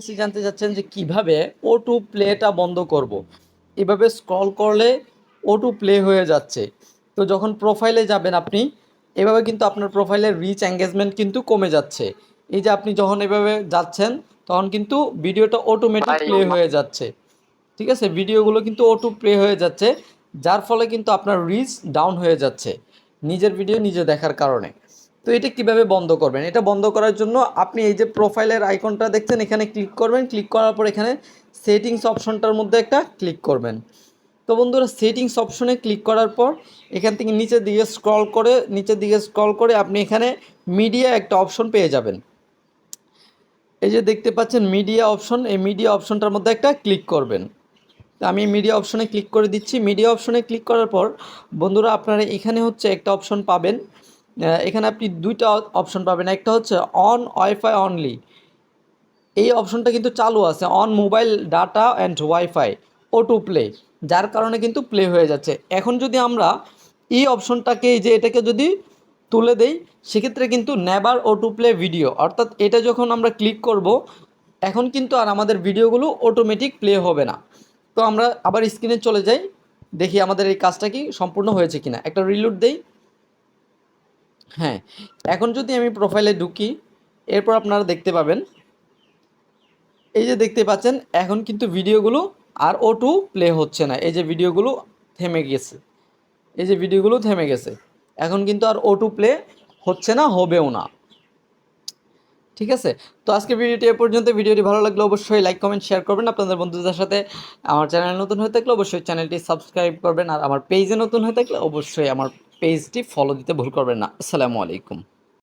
কাছে জানতে চাচ্ছেন যে কীভাবে ও টু প্লেটা বন্ধ করব। এভাবে স্ক্রল করলে ও টু প্লে হয়ে যাচ্ছে। তো যখন প্রোফাইলে যাবেন আপনি এভাবে কিন্তু আপনার প্রোফাইলের রিচ এঙ্গেজমেন্ট কিন্তু কমে যাচ্ছে। এই যে আপনি যখন এভাবে যাচ্ছেন তখন কিন্তু ভিডিওটা অটোমেটিক প্লে হয়ে যাচ্ছে। ঠিক আছে? ভিডিওগুলো কিন্তু অটো প্লে হয়ে যাচ্ছে যার ফলে কিন্তু আপনার রিচ ডাউন হয়ে যাচ্ছে। নিজের ভিডিও নিজে দেখার কারণে। তো এটা কীভাবে বন্ধ করবেন? এটা বন্ধ করার জন্য আপনি এই যে প্রোফাইলের আইকনটা দেখছেন, এখানে ক্লিক করবেন। ক্লিক করার পর এখানে সেটিংস অপশনটার মধ্যে একটা ক্লিক করবেন। তো বন্ধুরা সেটিংস অপশনে ক্লিক করার পর এখান থেকে নিচের দিকে স্ক্রল করে, নিচের দিকে স্ক্রল করে আপনি এখানে মিডিয়া একটা অপশন পেয়ে যাবেন। এই যে দেখতে পাচ্ছেন মিডিয়া অপশন এই মিডিয়া অপশনটার মধ্যে একটা ক্লিক করবেন। তো আমি মিডিয়া অপশনে ক্লিক করে দিচ্ছি। মিডিয়া অপশনে ক্লিক করার পর বন্ধুরা, আপনারা এখানে হচ্ছে একটা অপশন পাবেন। এখানে আপনি দুইটা অপশন পাবেন। একটা হচ্ছে অন ওয়াইফাই অনলি এই অপশনটা কিন্তু চালু আছে on mobile data and wifi auto play যার কারণে কিন্তু প্লে হয়ে যাচ্ছে। এখন যদি আমরা এই অপশনটাকে যে এটাকে যদি তুলে দেই, সেক্ষেত্রে কিন্তু নেভার ও টু প্লে ভিডিও অর্থাৎ এটা যখন আমরা ক্লিক করব, এখন কিন্তু আর আমাদের ভিডিওগুলো অটোমেটিক প্লে হবে না। তো আমরা আবার স্ক্রিনে চলে যাই, দেখি আমাদের এই কাজটা কি সম্পূর্ণ হয়েছে কিনা। একটা রিলুট দেই হ্যাঁ এখন যদি আমি প্রোফাইলে ঢুকি, এরপর আপনারা দেখতে পাবেন, এই যে দেখতে পাচ্ছেন, এখন কিন্তু ভিডিওগুলো আর ও টু প্লে হচ্ছে না, এই যে ভিডিওগুলো থেমে গেছে, এই যে ভিডিওগুলো থেমে গেছে, এখন কিন্তু আর ও টু প্লে হচ্ছে না, হবেও না, ঠিক আছে? তো আজকে ভিডিওটি এ পর্যন্ত, ভিডিওটি ভালো লাগলে অবশ্যই লাইক কমেন্ট শেয়ার করবেন, আপনাদের বন্ধুদের সাথে আমার চ্যানেল নতুন হয়ে থাকলে অবশ্যই চ্যানেলটি সাবস্ক্রাইব করবেন, আর আমার পেজে নতুন হয়ে থাকলে অবশ্যই আমার পেজটি ফলো দিতে ভুল করবেন না। আসসালামু আলাইকুম।